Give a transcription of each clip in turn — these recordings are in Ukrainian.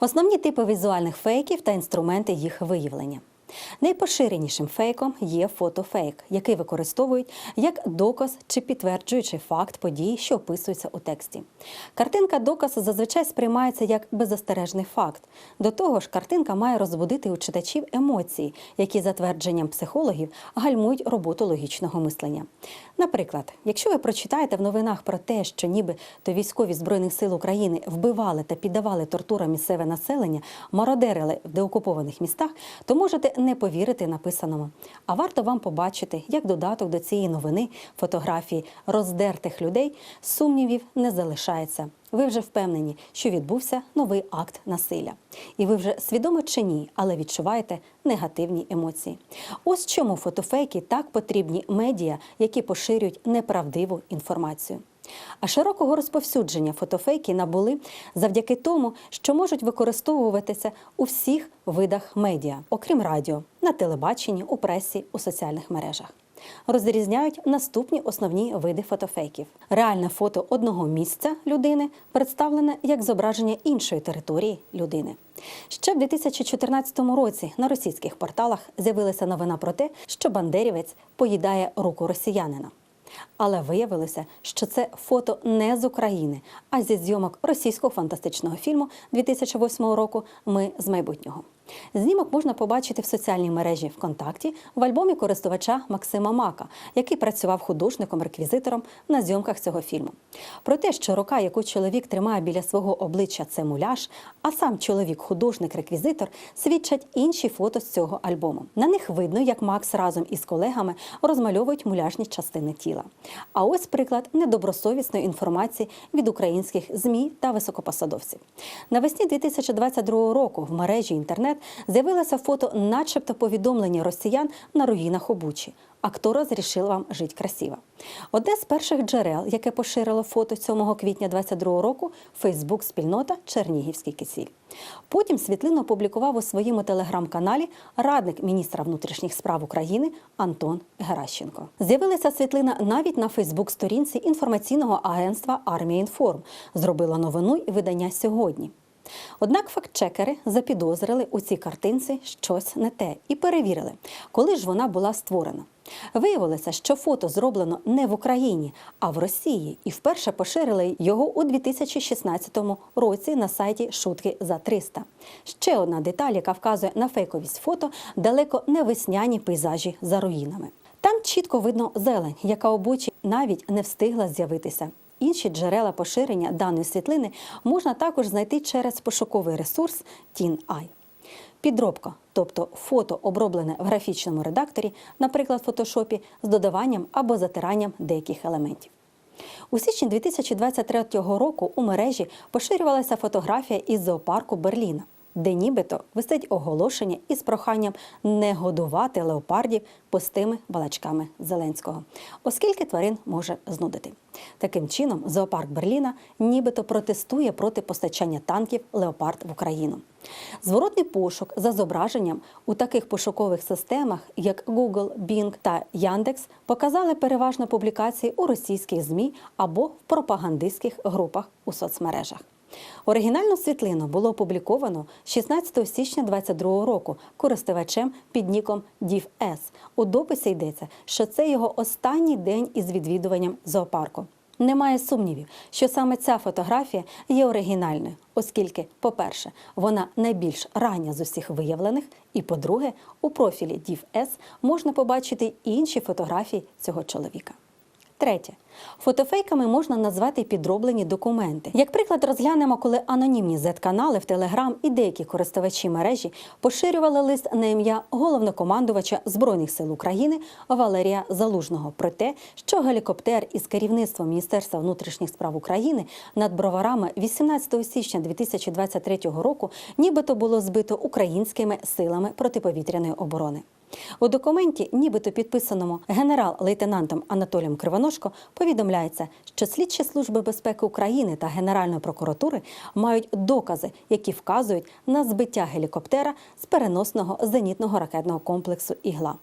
Основні типи візуальних фейків та інструменти їх виявлення. Найпоширенішим фейком є фотофейк, який використовують як доказ чи підтверджуючи факт події, що описується у тексті. Картинка доказ зазвичай сприймається як беззастережний факт. До того ж, картинка має розбудити у читачів емоції, які, за твердженням психологів, гальмують роботу логічного мислення. Наприклад, якщо ви прочитаєте в новинах про те, що ніби то військові збройних сил України вбивали та піддавали тортурам місцеве населення, мародерили в деокупованих містах, то можете не повірити написаному. А варто вам побачити, як додаток до цієї новини фотографії роздертих людей сумнівів не залишається. Ви вже впевнені, що відбувся новий акт насилля. І ви вже свідомо чи ні, але відчуваєте негативні емоції. Ось чому фотофейки так потрібні медіа, які поширюють неправдиву інформацію. А широкого розповсюдження фотофейки набули завдяки тому, що можуть використовуватися у всіх видах медіа, окрім радіо, на телебаченні, у пресі, у соціальних мережах. Розрізняють наступні основні види фотофейків: реальне фото одного місця людини представлене як зображення іншої території людини. Ще в 2014 році на російських порталах з'явилася новина про те, що бандерівець поїдає руку росіянина. Але виявилося, що це фото не з України, а зі зйомок російського фантастичного фільму 2008 року Ми з майбутнього. Знімок можна побачити в соціальній мережі ВКонтакті в альбомі користувача Максима Мака, який працював художником-реквізитором на зйомках цього фільму. Про те, що рука, яку чоловік тримає біля свого обличчя, це муляж, а сам чоловік, художник-реквізитор, свідчать інші фото з цього альбому. На них видно, як Макс разом із колегами розмальовують муляжні частини тіла. А ось приклад недобросовісної інформації від українських ЗМІ та високопосадовців. Навесні 2022 року в мережі інтернет з'явилося фото, начебто повідомлення росіян на руїнах Обучі. Актора зрішив вам жить красиво. Одне з перших джерел, яке поширило фото 7 квітня 22 року, Фейсбук-спільнота Чернігівський кисіль. Потім світлину опублікував у своєму телеграм-каналі радник міністра внутрішніх справ України Антон Геращенко. З'явилася світлина навіть на Фейсбук-сторінці інформаційного агентства Армія Інформ. Зробила новину і видання сьогодні. Однак фактчекери запідозрили у цій картинці щось не те і перевірили, коли ж вона була створена. Виявилося, що фото зроблено не в Україні, а в Росії, і вперше поширили його у 2016 році на сайті Шутки за 300. Ще одна деталь, яка вказує на фейковість фото, далеко не весняні пейзажі за руїнами. Там чітко видно зелень, яка обочі навіть не встигла з'явитися. Інші джерела поширення даної світлини можна також знайти через пошуковий ресурс TinEye. Підробка, тобто фото оброблене в графічному редакторі, наприклад, в фотошопі, з додаванням або затиранням деяких елементів. У січні 2023 року у мережі поширювалася фотографія із зоопарку Берліна, де нібито висить оголошення із проханням не годувати леопардів пустими балачками Зеленського, оскільки тварин може знудити. Таким чином, зоопарк Берліна нібито протестує проти постачання танків леопард в Україну. Зворотний пошук за зображенням у таких пошукових системах, як Google, Bing та Яндекс, показали переважно публікації у російських ЗМІ або в пропагандистських групах у соцмережах. Оригінальну світлину було опубліковано 16 січня 2022 року користувачем під ніком DivS. У дописі йдеться, що це його останній день із відвідуванням зоопарку. Немає сумнівів, що саме ця фотографія є оригінальною, оскільки, по-перше, вона найбільш рання з усіх виявлених, і по-друге, у профілі DivS можна побачити інші фотографії цього чоловіка. Третє. Фотофейками можна назвати підроблені документи. Як приклад, розглянемо, коли анонімні Z-канали в Телеграм і деякі користувачі мережі поширювали лист на ім'я головнокомандувача Збройних сил України Валерія Залужного про те, що гелікоптер із керівництвом Міністерства внутрішніх справ України над броварами 18 січня 2023 року нібито було збито українськими силами протиповітряної оборони. У документі, нібито підписаному генерал-лейтенантом Анатолієм Кривоножко, повідомляється, що слідчі служби безпеки України та Генеральної прокуратури мають докази, які вказують на збиття гелікоптера з переносного зенітного ракетного комплексу Ігла.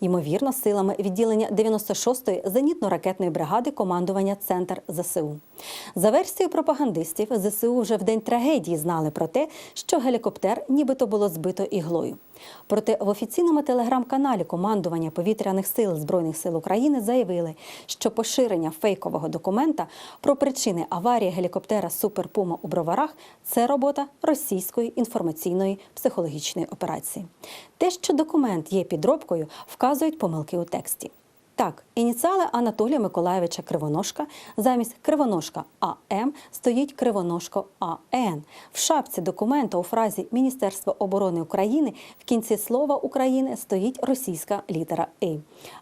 Ймовірно, силами відділення 96-ї зенітно-ракетної бригади командування Центр ЗСУ. За версією пропагандистів, ЗСУ вже в день трагедії знали про те, що гелікоптер нібито було збито іглою. Проте в офіційному телеграм-каналі командування повітряних сил Збройних сил України заявили, що поширення фейкового документа про причини аварії гелікоптера Супер Пума у Броварах це робота російської інформаційної психологічної операції. Те, що документ є підробкою, вказують помилки у тексті. Так, ініціали Анатолія Миколаєвича Кривоножка замість Кривоножка АМ стоїть Кривоножко АН. В шапці документа у фразі Міністерство оборони України в кінці слова України стоїть російська літера «и».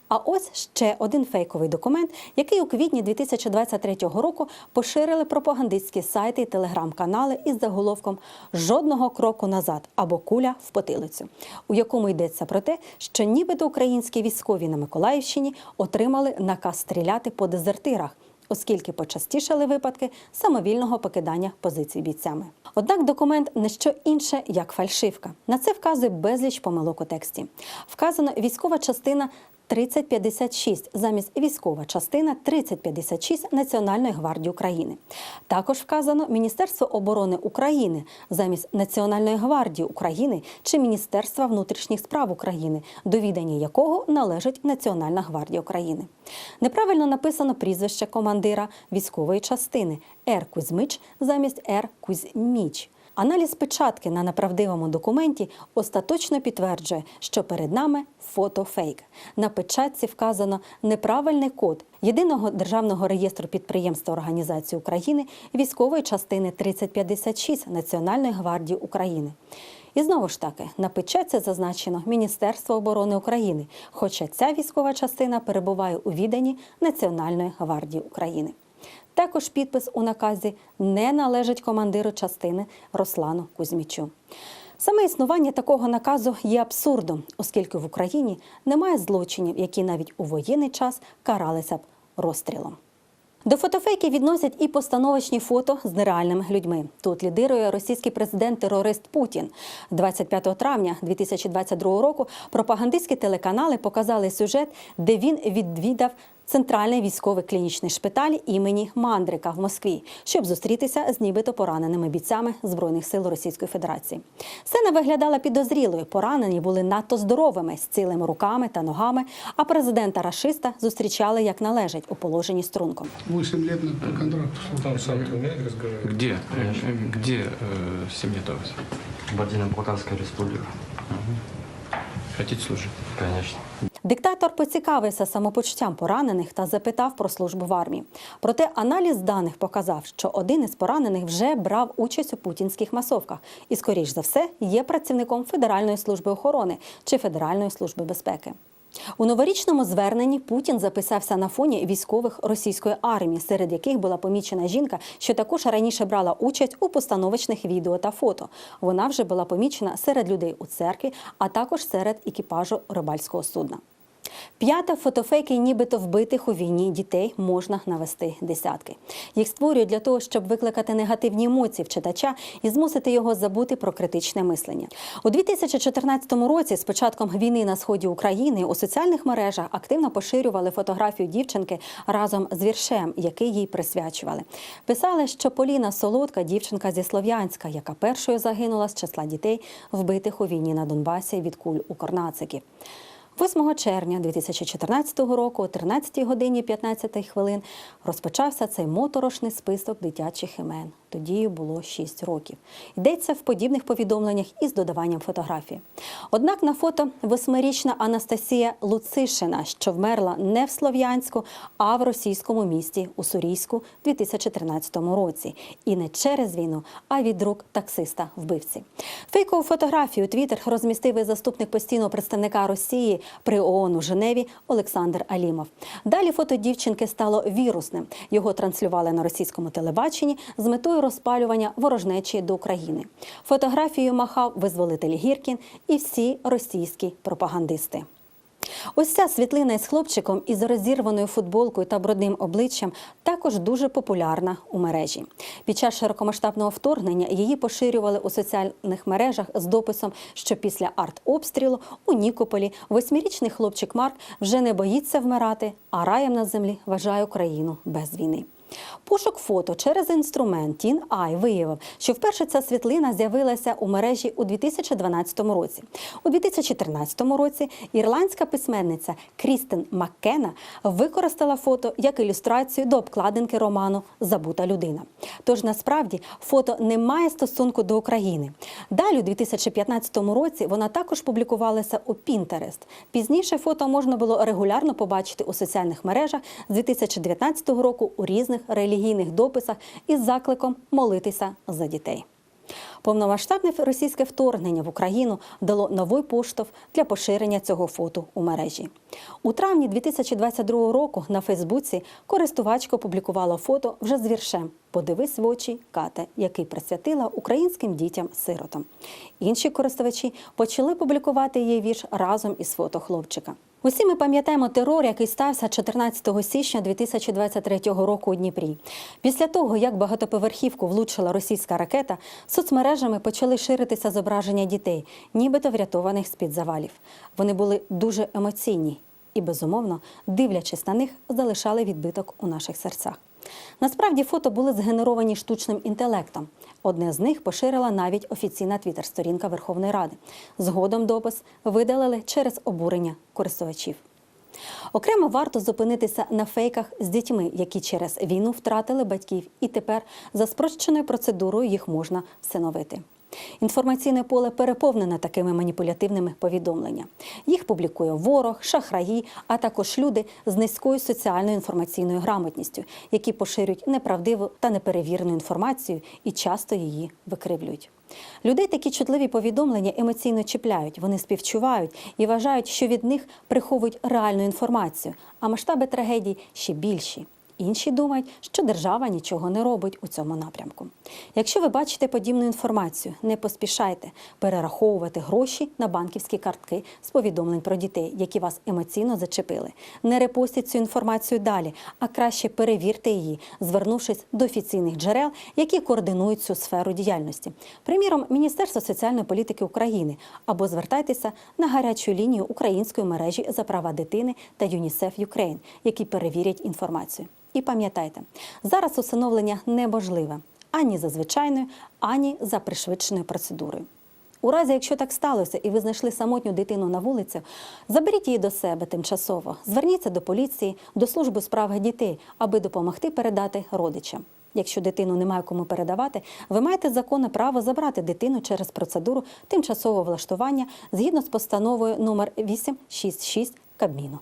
А ось ще один фейковий документ, який у квітні 2023 року поширили пропагандистські сайти і телеграм-канали із заголовком Жодного кроку назад або куля в потилицю, у якому йдеться про те, що нібито українські військові на Миколаївщині отримали наказ стріляти по дезертирах. Оскільки почастішали випадки самовільного покидання позицій бійцями. Однак документ не що інше, як фальшивка. На це вказує безліч помилок у тексті. Вказано військова частина 3056 замість військова частина 3056 Національної гвардії України. Також вказано Міністерство оборони України замість Національної гвардії України чи Міністерства внутрішніх справ України, до відання якого належить Національна гвардія України. Неправильно написано прізвище командира військової частини Р. Кузьмич замість Р. Кузьміч. Аналіз печатки на неправдивому документі остаточно підтверджує, що перед нами фотофейк. На печатці вказано неправильний код єдиного державного реєстру підприємств та організацій України військової частини 3056 Національної гвардії України. І знову ж таки на печатці зазначено Міністерство оборони України, хоча ця військова частина перебуває у віданні Національної гвардії України. Також підпис у наказі не належить командиру частини Руслану Кузьмічу. Саме існування такого наказу є абсурдом, оскільки в Україні немає злочинів, які навіть у воєнний час каралися б розстрілом. До фотофейків відносять і постановочні фото з нереальними людьми. Тут лідирує російський президент-терорист Путін. 25 травня 2022 року пропагандистські телеканали показали сюжет, де він відвідав центральний військовий клінічний шпиталь імені Мандрика в Москві, щоб зустрітися з нібито пораненими бійцями збройних сил Російської Федерації. Сцена виглядала підозрілою. Поранені були надто здоровими з цілими руками та ногами. А президента рашиста зустрічали як належить у положенні струнком. 8 лет на- по контракту. Там сам умеет разговаривать? Где? Э, э, Где э, семья-то у вас? Кабардино-Балкарская республика. Хотите служити. Звісно. Диктатор поцікавився самопочуттям поранених та запитав про службу в армії. Проте аналіз даних показав, що один із поранених вже брав участь у путінських масовках і, скоріш за все, є працівником Федеральної служби охорони чи Федеральної служби безпеки. У новорічному зверненні Путін записався на фоні військових російської армії, серед яких була помічена жінка, що також раніше брала участь у постановочних відео та фото. Вона вже була помічена серед людей у церкві, а також серед екіпажу рибальського судна. П'ята фотофейки, нібито вбитих у війні дітей можна навести десятки. Їх створюють для того, щоб викликати негативні емоції в читача і змусити його забути про критичне мислення. У 2014 році, з початком війни на сході України, у соціальних мережах активно поширювали фотографію дівчинки разом з віршем, який їй присвячували. Писали, що Поліна Солодка, дівчинка зі Слов'янська, яка першою загинула з числа дітей, вбитих у війні на Донбасі від куль у Корнациків. 8 червня 2014 року, о 13 годині 15 хвилин, розпочався цей моторошний список дитячих імен. Тоді було 6 років. Йдеться в подібних повідомленнях із додаванням фотографії. Однак на фото восьмирічна Анастасія Луцишина, що вмерла не в Слов'янську, а в російському місті Уссурійську в 2013 році. І не через війну, а від рук таксиста-вбивці. Фейкову фотографію у Твіттер розмістив і заступник постійного представника Росії при ООН у Женеві Олександр Алімов. Далі фото дівчинки стало вірусним. Його транслювали на російському телебаченні з метою розпалювання ворожнечі до України. Фотографією махав визволитель Гіркін і всі російські пропагандисти. Ось ця світлина із хлопчиком із розірваною футболкою та брудним обличчям також дуже популярна у мережі. Під час широкомасштабного вторгнення її поширювали у соціальних мережах з дописом, що після артобстрілу у Нікополі восьмирічний хлопчик Марк вже не боїться вмирати, а раєм на землі вважає Україну без війни. Пошук фото через інструмент TinEye виявив, що вперше ця світлина з'явилася у мережі у 2012 році. У 2014 році ірландська письменниця Крістен Маккена використала фото як ілюстрацію до обкладинки роману Забута людина. Тож насправді фото не має стосунку до України. Далі, у 2015 році, вона також публікувалася у Pinterest. Пізніше фото можна було регулярно побачити у соціальних мережах з 2019 року у різних релігійних дописах із закликом молитися за дітей. Повномасштабне російське вторгнення в Україну дало новий поштовх для поширення цього фото у мережі. У травні 2022 року на Фейсбуці користувачка опублікувала фото вже з віршем Подивись в очі Кате, який присвятила українським дітям-сиротам. Інші користувачі почали публікувати її вірш разом із фото хлопчика. Усі ми пам'ятаємо терор, який стався 14 січня 2023 року у Дніпрі. Після того, як багатоповерхівку влучила російська ракета, соцмережами почали ширитися зображення дітей, нібито врятованих з-під завалів. Вони були дуже емоційні і, безумовно, дивлячись на них, залишали відбиток у наших серцях. Насправді фото були згенеровані штучним інтелектом. Одне з них поширила навіть офіційна твіттер-сторінка Верховної Ради. Згодом допис видалили через обурення користувачів. Окремо варто зупинитися на фейках з дітьми, які через війну втратили батьків, і тепер за спрощеною процедурою їх можна всиновити. Інформаційне поле переповнене такими маніпулятивними повідомленнями. Їх публікує ворог, шахраї, а також люди з низькою соціальною інформаційною грамотністю, які поширюють неправдиву та неперевірену інформацію і часто її викривлюють. Людей такі чутливі повідомлення емоційно чіпляють, вони співчувають і вважають, що від них приховують реальну інформацію, а масштаби трагедій ще більші. Інші думають, що держава нічого не робить у цьому напрямку. Якщо ви бачите подібну інформацію, не поспішайте перераховувати гроші на банківські картки з повідомлень про дітей, які вас емоційно зачепили. Не репостіть цю інформацію далі, а краще перевірте її, звернувшись до офіційних джерел, які координують цю сферу діяльності. Приміром, Міністерство соціальної політики України або звертайтеся на гарячу лінію української мережі за права дитини та ЮНІСЕФ Юкрейн, які перевірять інформацію. І пам'ятайте, зараз усиновлення неможливе ані за звичайною, ані за пришвидшеною процедурою. У разі, якщо так сталося, і ви знайшли самотню дитину на вулиці, заберіть її до себе тимчасово, зверніться до поліції, до служби у справах дітей, аби допомогти передати родичам. Якщо дитину немає кому передавати, ви маєте законне право забрати дитину через процедуру тимчасового влаштування згідно з постановою номер 866 Кабміну.